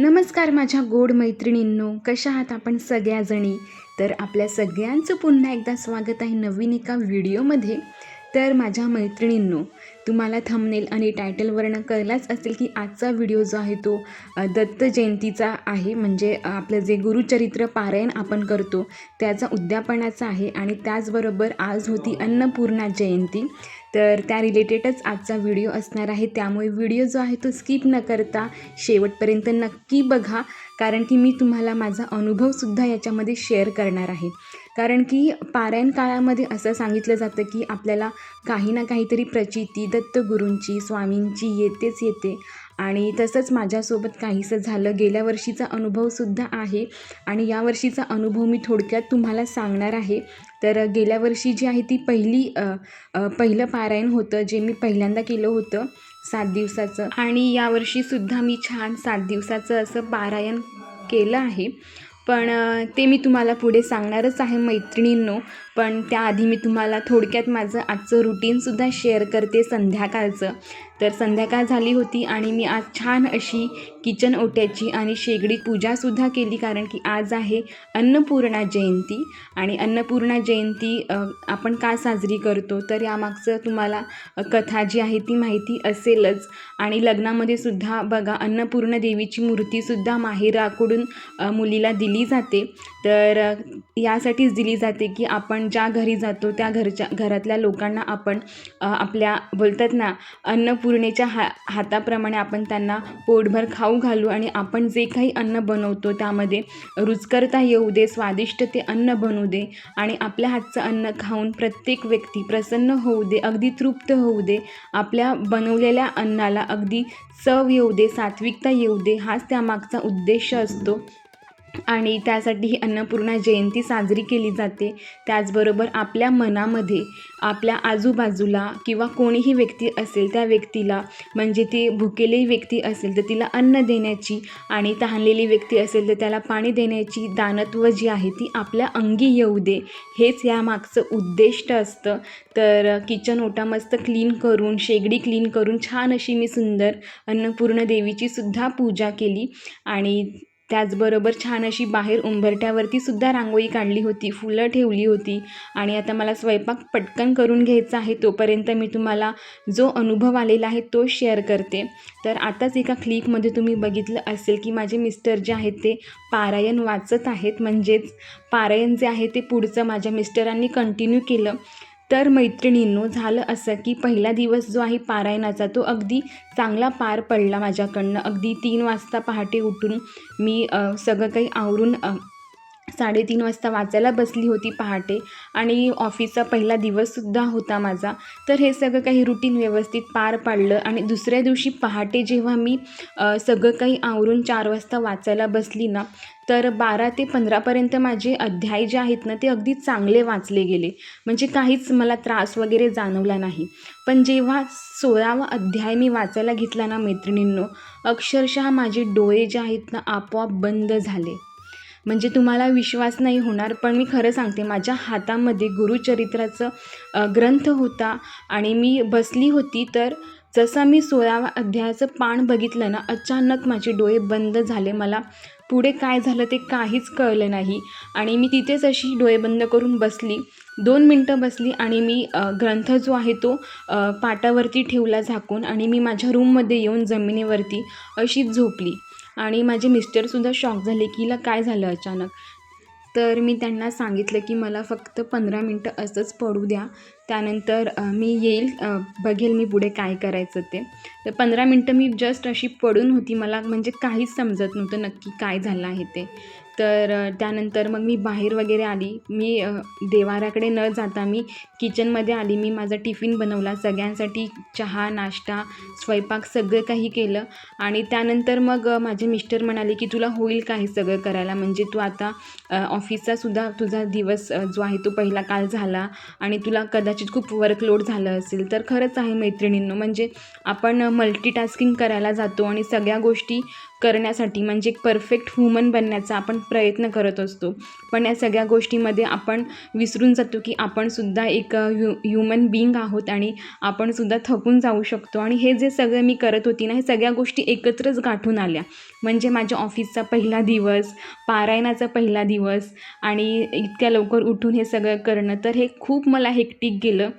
नमस्कार माझ्या गोड मैत्रिणींनो कशा आहात आपण सगळ्याजणी? तर आपल्या सगळ्यांचं पुन्हा एकदा स्वागत आहे नवीन एका व्हिडिओमध्ये. तर माझ्या मैत्रिणींनो तुम्हाला थंबनेल आणि टायटलवरनं कळलाच असेल की आजचा व्हिडिओ जो आहे तो दत्त जयंतीचा आहे. म्हणजे आपलं जे गुरुचरित्र पारायण आपण करतो त्याचा उद्यापनाचा आहे. आणि त्याचबरोबर आज होती अन्नपूर्णा जयंती. तर त्या रिलेटेडच आजचा व्हिडिओ असणार आहे. त्यामुळे व्हिडिओ जो आहे तो स्किप न करता शेवटपर्यंत नक्की बघा. कारण की मी तुम्हाला माझा अनुभवसुद्धा याच्यामध्ये शेअर करणार आहे. कारण की पारायण काळामध्ये असं सांगितलं जातं की आपल्याला काही ना काहीतरी प्रचिती दत्तगुरूंची स्वामींची येतेच येते. आणि तसंच माझ्यासोबत काहीसं झालं गेल्या वर्षीचा अनुभवसुद्धा आहे. आणि या वर्षीचा अनुभव मी थोडक्यात तुम्हाला सांगणार आहे. तर गेल्या वर्षी जी आहे ती पहिली पहिलं पारायण होतं जे मी पहिल्यांदा केलं होतं सात दिवसाचं. आणि यावर्षीसुद्धा मी छान सात दिवसाचं असं पारायण केलं आहे. पण ते मी तुम्हाला पुढे सांगणारच आहे मैत्रिणींनो. पण त्याआधी मी तुम्हाला थोडक्यात माझं आजचं रुटीनसुद्धा शेअर करते संध्याकाळचं. तर संध्याकाळ झाली होती आणि मी आज छान अशी किचन ओट्याची आणि शेगडी पूजासुद्धा केली कारण की आज आहे अन्नपूर्णा जयंती. आणि अन्नपूर्णा जयंती आपण का साजरी करतो? तर यामागचं तुम्हाला कथा जी आहे ती माहिती असेलच. आणि लग्नामध्ये सुद्धा बघा अन्नपूर्ण देवीची मूर्तीसुद्धा माहेराकडून मुलीला दिली जाते. तर यासाठीच दिली जाते की आपण ज्या घरी जातो त्या घरच्या घरातल्या लोकांना आपण आपल्या बोलतात ना अन्नपूर्ण पूर्णेच्या हा हाताप्रमाणे आपण त्यांना पोटभर खाऊ घालू आणि आपण जे काही अन्न बनवतो त्यामध्ये रुचकरता येऊ दे स्वादिष्ट ते अन्न बनू दे आणि आपल्या हातचं अन्न खाऊन प्रत्येक व्यक्ती प्रसन्न होऊ दे अगदी तृप्त होऊ दे. आपल्या बनवलेल्या अन्नाला अगदी चव येऊ दे सात्विकता येऊ दे हाच त्यामागचा उद्देश असतो. आणि त्यासाठी ही अन्नपूर्णा जयंती साजरी केली जाते. त्याचबरोबर आपल्या मनामध्ये आपल्या आजूबाजूला किंवा कोणीही व्यक्ती असेल त्या व्यक्तीला म्हणजे ती भुकेलेली व्यक्ती असेल तर तिला अन्न देण्याची आणि तहानलेली व्यक्ती असेल तर त्याला पाणी देण्याची दानत्व जी आहे ती आपल्या अंगी येऊ दे. हेच यामागचं उद्दिष्ट असतं. तर किचन ओटा मस्त क्लीन करून शेगडी क्लीन करून छान अशी मी सुंदर अन्नपूर्ण देवीची सुद्धा पूजा केली. आणि त्याचबरोबर छान अशी बाहेर उंबरठ्यावरती सुद्धा रांगोळी काढली होती फुलं ठेवली होती. आणि आता मला स्वयंपाक पटकन करून घ्यायचा आहे तोपर्यंत मी तुम्हाला जो अनुभव आलेला आहे तो शेअर करते. तर आताच एका क्लिकमध्ये तुम्ही बघितलं असेल की माझे मिस्टर जे आहेत ते पारायण वाचत आहेत. म्हणजेच पारायण जे आहे ते पुढचं माझ्या मिस्टरांनी कंटिन्यू केलं. तर मैत्रिणींनो झालं असं की पहिला दिवस जो आहे पारायणाचा तो अगदी चांगला पार पडला माझ्याकडनं. अगदी तीन वाजता पहाटे उठून मी सगळं काही आवरून साडेतीन वाजता वाचायला बसली होती पहाटे आणि ऑफिसचा पहिला दिवससुद्धा होता माझा. तर हे सगळं काही रुटीन व्यवस्थित पार पाडलं आणि दुसऱ्या दिवशी पहाटे जेव्हा मी सगळं काही आवरून चार वाजता वाचायला बसली ना तर बारा ते पंधरापर्यंत माझे अध्याय जे आहेत ना ते अगदी चांगले वाचले गेले. म्हणजे काहीच मला त्रास वगैरे जाणवला नाही. पण जेव्हा सोळावा अध्याय मी वाचायला घेतला ना मैत्रिणींनो अक्षरशः माझे डोळे जे आहेत ना आपोआप बंद झाले. म्हणजे तुम्हाला विश्वास नाही होणार पण मी खरं सांगते माझ्या हातामध्ये गुरुचरित्राचं ग्रंथ होता आणि मी बसली होती तर जसं मी सोळावा अध्यायाचं पान बघितलं ना अचानक माझे डोळे बंद झाले. मला पुढे काय झालं ते काहीच कळलं नाही आणि मी तिथेच अशी डोळे बंद करून बसली. दोन मिनटं बसली आणि मी ग्रंथ जो आहे तो पाटावरती ठेवला झाकून आणि मी माझ्या रूममध्ये येऊन जमिनीवरती अशीच झोपली. आणि माझे मिस्टरसुद्धा शॉक झाले की हिला काय झालं अचानक. तर मी त्यांना सांगितलं की मला फक्त पंधरा मिनटं असंच पडू द्या. त्यानंतर मी येईल बघेल मी पुढे काय करायचं ते. तर पंधरा मिनटं मी जस्ट अशी पडून होती. मला म्हणजे काहीच समजत नव्हतं नक्की काय झालं आहे ते. तर त्यानंतर मग मी बाहेर वगैरे आली. मी देवाऱ्याकडे न जाता मी किचनमध्ये आली. मी माझा टिफिन बनवला. सगळ्यांसाठी चहा नाश्ता स्वयंपाक सगळं काही केलं. आणि त्यानंतर मग माझे मिस्टर म्हणाले की तुला होईल का हे सगळं करायला? म्हणजे तू आता ऑफिसचासुद्धा तुझा दिवस जो आहे तो पहिला काल झाला आणि तुला कदाचित खूप वर्कलोड झालं असेल. तर खरंच आहे मैत्रिणींनो म्हणजे आपण मल्टीटास्किंग करायला जातो आणि सगळ्या गोष्टी करण्यासाठी म्हणजे एक परफेक्ट ह्युमन बनण्याचा आपण प्रयत्न करत असतो. पण या सगळ्या गोष्टीमध्ये आपण विसरून जातो की आपणसुद्धा एक ह्यु ह्युमन बिईंग आहोत आणि आपणसुद्धा थकून जाऊ शकतो. आणि हे जे सगळं मी करत होती ना हे सगळ्या गोष्टी एकत्रच गाठून आल्या. म्हणजे माझ्या ऑफिसचा पहिला दिवस पारायणाचा पहिला दिवस आणि इतक्या लवकर उठून हे सगळं करणं तर हे खूप मला हेक्टिक गेलं.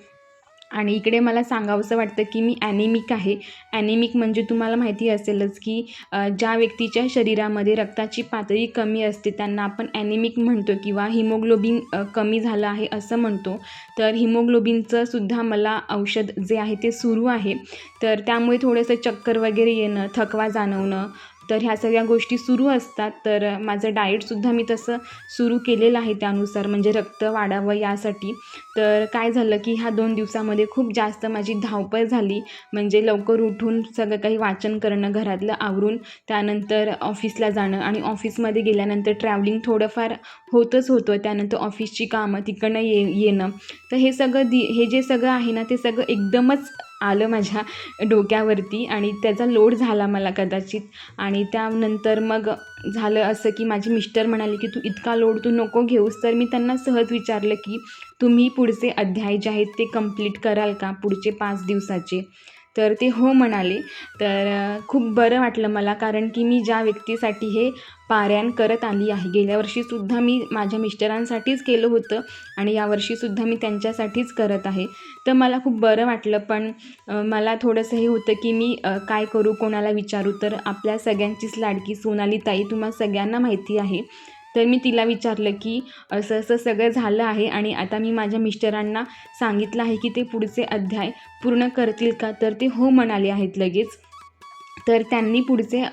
आणि इकडे मला सांगावंसं वाटतं की मी ॲनिमिक आहे. ॲनिमिक म्हणजे तुम्हाला माहिती असेलच की ज्या व्यक्तीच्या शरीरामध्ये रक्ताची पातळी कमी असते त्यांना आपण ॲनिमिक म्हणतो किंवा हिमोग्लोबिन कमी झालं आहे असं म्हणतो. तर हिमोग्लोबिनचं सुद्धा मला औषध जे आहे ते सुरू आहे. तर त्यामुळे थोडंसं चक्कर वगैरे येणं थकवा जाणवणं तर ह्या सगळ्या गोष्टी सुरू असतात. तर माझं डाएटसुद्धा मी तसं सुरू केलेलं आहे त्यानुसार म्हणजे रक्त वाढावं यासाठी. तर काय झालं की ह्या दोन दिवसामध्ये खूप जास्त माझी धावपळ झाली. म्हणजे लवकर उठून सगळं काही वाचन करणं घरातलं आवरून त्यानंतर ऑफिसला जाणं आणि ऑफिसमध्ये गेल्यानंतर ट्रॅव्हलिंग थोडंफार होतच होतं. त्यानंतर ऑफिसची कामं तिकडनं ये येणं. तर हे सगळं दि हे जे सगळं आहे ना ते सगळं एकदमच आलं माझ्या डोक्यावरती आणि त्याचा लोड झाला मला कदाचित. आणि त्यानंतर मग झालं असं की माझे मिस्टर म्हणाले की तू इतका लोड तू नको घेऊस. तर मी त्यांना सहज विचारलं की तुम्ही पुढचे अध्याय जे आहेत ते कंप्लीट कराल का? पुढचे पाच दिवसाचे? तर ते हो म्हणाले. तर खूप बरं वाटलं मला कारण की मी ज्या व्यक्तीसाठी हे पारायण करत आली आहे गेल्या वर्षीसुद्धा मी माझ्या मिस्टरांसाठीच केलं होतं आणि यावर्षीसुद्धा मी त्यांच्यासाठीच करत आहे. तर मला खूप बरं वाटलं पण मला थोडंसं हे होतं की मी काय करू कोणाला विचारू? तर आपल्या सगळ्यांचीच लाडकी सोनाली ताई तुम्हाला सगळ्यांना माहिती आहे. तर मी तिला विचारलं की असं असं सगळं झालं आहे आणि आता मी माझ्या मिस्टरांना सांगितलं आहे की ते पुढचे अध्याय पूर्ण करतील का? तर ते हो म्हणाले आहेत लगेच. तर त्यांनी पुढचे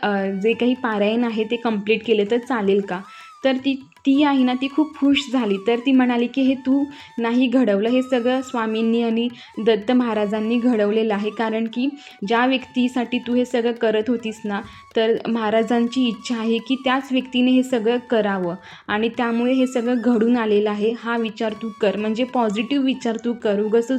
जे काही पारायण आहे ते कंप्लीट केले तर चालेल का? तर ती ती आहे ना ती खूप खुश झाली. तर ती म्हणाली की हे तू नाही घडवलं. हे सगळं स्वामींनी आणि दत्त महाराजांनी घडवलेलं आहे. कारण की ज्या व्यक्तीसाठी तू हे सगळं करत होतीस ना तर महाराजांची इच्छा आहे की त्याच व्यक्तीने हे सगळं करावं. आणि त्यामुळे हे सगळं घडून आलेलं आहे. हा विचार तू कर. म्हणजे पॉझिटिव्ह विचार तू कर. उगस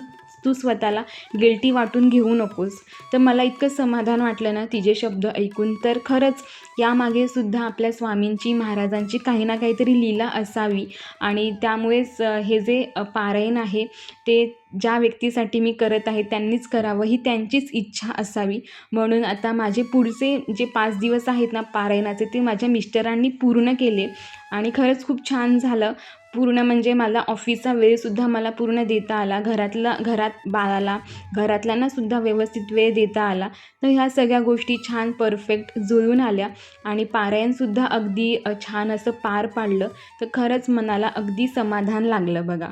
तू स्वतःला गिल्टी वाटून घेऊ नकोस. तर मला इतकं समाधान वाटलं ना तिचे शब्द ऐकून. तर खरंच यामागे सुद्धा आपल्या स्वामींची महाराजांची काही ना काहीतरी लीला असावी. आणि त्यामुळेच हे जे पारायण आहे ते ज्या व्यक्तीसाठी मी करत आहे त्यांनीच करावं ही त्यांचीच इच्छा असावी. म्हणून आता माझे पुढचे जे पाच दिवस आहेत ना पारायणाचे ते माझ्या मिस्टरांनी पूर्ण केले. आणि खरंच खूप छान झालं. पूर्ण म्हणजे मला ऑफिसचा वेळसुद्धा मला पूर्ण देता आला. घरातला घरात बाळाला घरातल्यांनासुद्धा व्यवस्थित वेळ देता आला. तर ह्या सगळ्या गोष्टी छान परफेक्ट जुळून आल्या आणि पारायणसुद्धा अगदी छान असं पार पाडलं. तर खरंच मनाला अगदी समाधान लागलं बघा.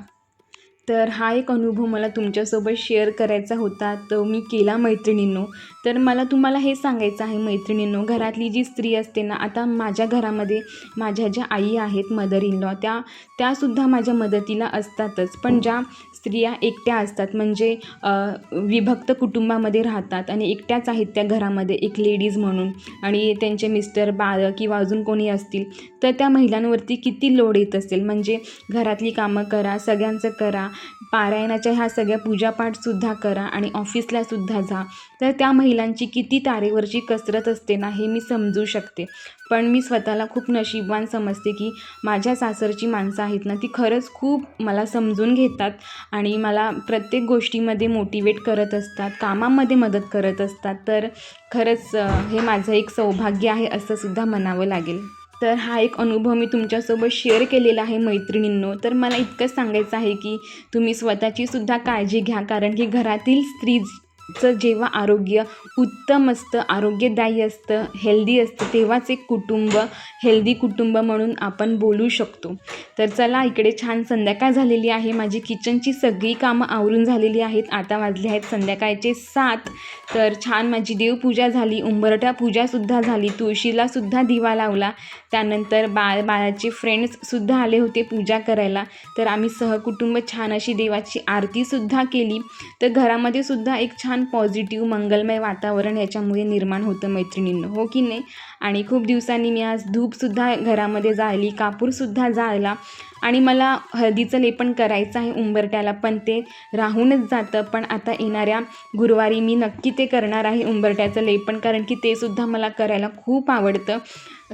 तर हा एक अनुभव मला तुमच्यासोबत शेअर करायचा होता. तो मी केला मैत्रिणींनो. तर मला तुम्हाला हे सांगायचं आहे मैत्रिणींनो घरातली जी स्त्री असते ना आता माझ्या घरामध्ये माझ्या ज्या आई आहेत मदर इन लॉ त्या त्यासुद्धा माझ्या मदतीला असतातच. पण ज्या स्त्रिया एकट्या असतात म्हणजे विभक्त कुटुंबामध्ये राहतात आणि एकट्याच आहेत त्या घरामध्ये एक लेडीज म्हणून आणि त्यांचे मिस्टर बाळ किंवा अजून कोणी असतील तर त्या महिलांवरती किती लोड येत असेल. म्हणजे घरातली कामं करा सगळ्यांचं करा पारायणाच्या ह्या सगळ्या पूजापाठसुद्धा करा आणि ऑफिसलासुद्धा जा. तर त्या महिलांची किती तारेवरची कसरत असते ना हे मी समजू शकते. पण मी स्वतःला खूप नशीबवान समजते की माझ्या सासरची माणसं आहेत ना ती खरंच खूप मला समजून घेतात आणि मला प्रत्येक गोष्टीमध्ये मोटिवेट करत असतात कामामध्ये मदत करत असतात. तर खरंच हे माझं एक सौभाग्य आहे असंसुद्धा म्हणावं लागेल. तर हा एक अनुभव मी तुमच्यासोबत शेअर केलेला आहे मैत्रिणींनो. तर मला इतकंच सांगायचं आहे की तुम्ही स्वतःची सुद्धा काळजी घ्या कारण की घरातील स्त्री चं जेव्हा आरोग्य उत्तम असतं आरोग्यदायी असतं हेल्दी असतं तेव्हाच एक कुटुंब हेल्दी कुटुंब म्हणून आपण बोलू शकतो. तर चला इकडे छान संध्याकाळ झालेली आहे. माझी किचनची सगळी कामं आवरून झालेली आहेत. आता वाजले आहेत संध्याकाळचे सात. तर छान माझी देवपूजा झाली उंबरठा पूजासुद्धा झाली तुळशीलासुद्धा दिवा लावला. त्यानंतर बाळ बाळाचे फ्रेंड्ससुद्धा आले होते पूजा करायला. तर आम्ही सहकुटुंब छान अशी देवाची आरतीसुद्धा केली. तर घरामध्ये सुद्धा एक छान पॉझिटिव्ह मंगलमय वातावरण याच्यामुळे निर्माण होतं मैत्रिणींनो. हो की नाही? आणि खूप दिवसांनी मी आज धूपसुद्धा घरामध्ये जाळली कापूरसुद्धा जाळला आणि मला हळदीचं लेपन करायचं आहे उंबरट्याला पण ते राहूनच जातं. पण आता येणाऱ्या गुरुवारी मी नक्की ते करणार आहे उंबरट्याचं लेपन कारण की ते सुद्धा मला करायला खूप आवडतं.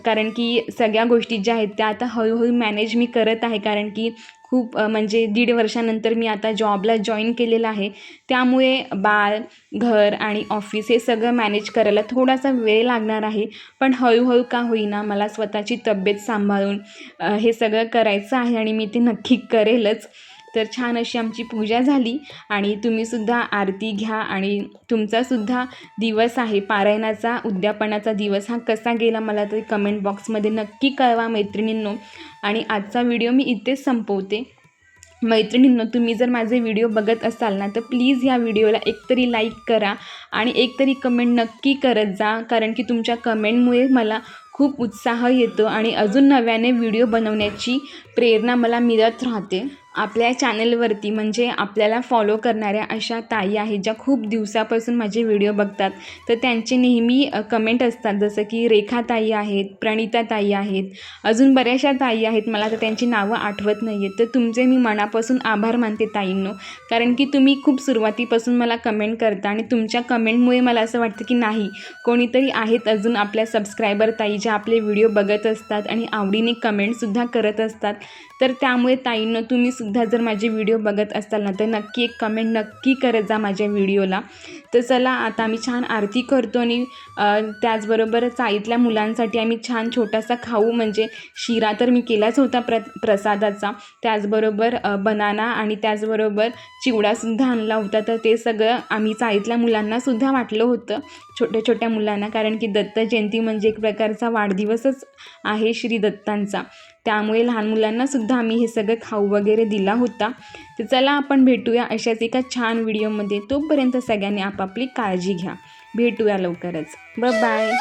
कारण की सगळ्या गोष्टी ज्या आहेत त्या आता हळूहळू मॅनेज मी करत आहे कारण की खूप म्हणजे दीड वर्षानंतर मी आता जॉबला जॉईन केलेलं आहे. त्यामुळे बाळ घर आणि ऑफिस हे सगळं मॅनेज करायला थोडासा वेळ लागणार आहे. पण हळूहळू का होईना मला स्वतःची तब्येत सांभाळून हे सगळं करायचं आहे आणि मी ते नक्की करेलच. तर छान अशी आमची पूजा झाली आणि तुम्हीसुद्धा आरती घ्या आणि तुमचासुद्धा दिवस आहे. पारायणाचा उद्यापनाचा दिवस हा कसा गेला मला तरी कमेंट बॉक्समध्ये नक्की कळवा मैत्रिणींनो. आणि आजचा व्हिडिओ मी इथेच संपवते. मैत्रिणींनो तुम्ही जर माझे व्हिडिओ बघत असाल ना तर प्लीज ह्या व्हिडिओला एकतरी लाईक करा आणि एकतरी कमेंट नक्की करत जा. कारण की तुमच्या कमेंटमुळे मला खूप उत्साह येतो आणि अजून नव्याने व्हिडिओ बनवण्याची प्रेरणा मला मिळत राहते. आपल्या चॅनलवरती म्हणजे आपल्याला फॉलो करणाऱ्या अशा ताई आहेत ज्या खूप दिवसापासून माझे व्हिडिओ बघतात. तर त्यांचे नेहमी कमेंट असतात जसं की रेखा ताई आहेत प्रणिता ताई आहेत अजून बऱ्याचशा ताई आहेत. मला तर त्यांची नावं आठवत नाही आहेत तर तुमचे मी मनापासून आभार मानते ताईंनो. कारण की तुम्ही खूप सुरुवातीपासून मला कमेंट करता आणि तुमच्या कमेंटमुळे मला असं वाटतं की नाही कोणीतरी आहेत अजून आपल्या सबस्क्रायबर ताई ज्या आपले व्हिडिओ बघत असतात आणि आवडीने कमेंटसुद्धा करत असतात. तर त्यामुळे ताईंनो तुम्ही सुद्धा जर माझे व्हिडिओ बघत असाल ना तर नक्की एक कमेंट नक्की करत जा माझ्या व्हिडिओला. तर चला आता आम्ही छान आरती करतो आणि त्याचबरोबर चाळीतल्या मुलांसाठी आम्ही छान छोटासा खाऊ म्हणजे शिरा तर मी केलाच होता प्र प्रसादाचा. त्याचबरोबर बनाना आणि त्याचबरोबर चिवडासुद्धा आणला होता. तर ते सगळं आम्ही चाळीतल्या मुलांनासुद्धा वाटलं होतं छोट्या छोट्या मुलांना. कारण की दत्त जयंती म्हणजे एक प्रकारचा वाढदिवसच आहे श्री दत्तांचा. त्यामुळे लहान मुलांनासुद्धा आम्ही हे सगळं खाऊ वगैरे दिला होता. तर चला आपण भेटूया अशाच एका छान व्हिडिओमध्ये तोपर्यंत सगळ्यांनी आपापली काळजी घ्या. भेटूया लवकरच. ब बाय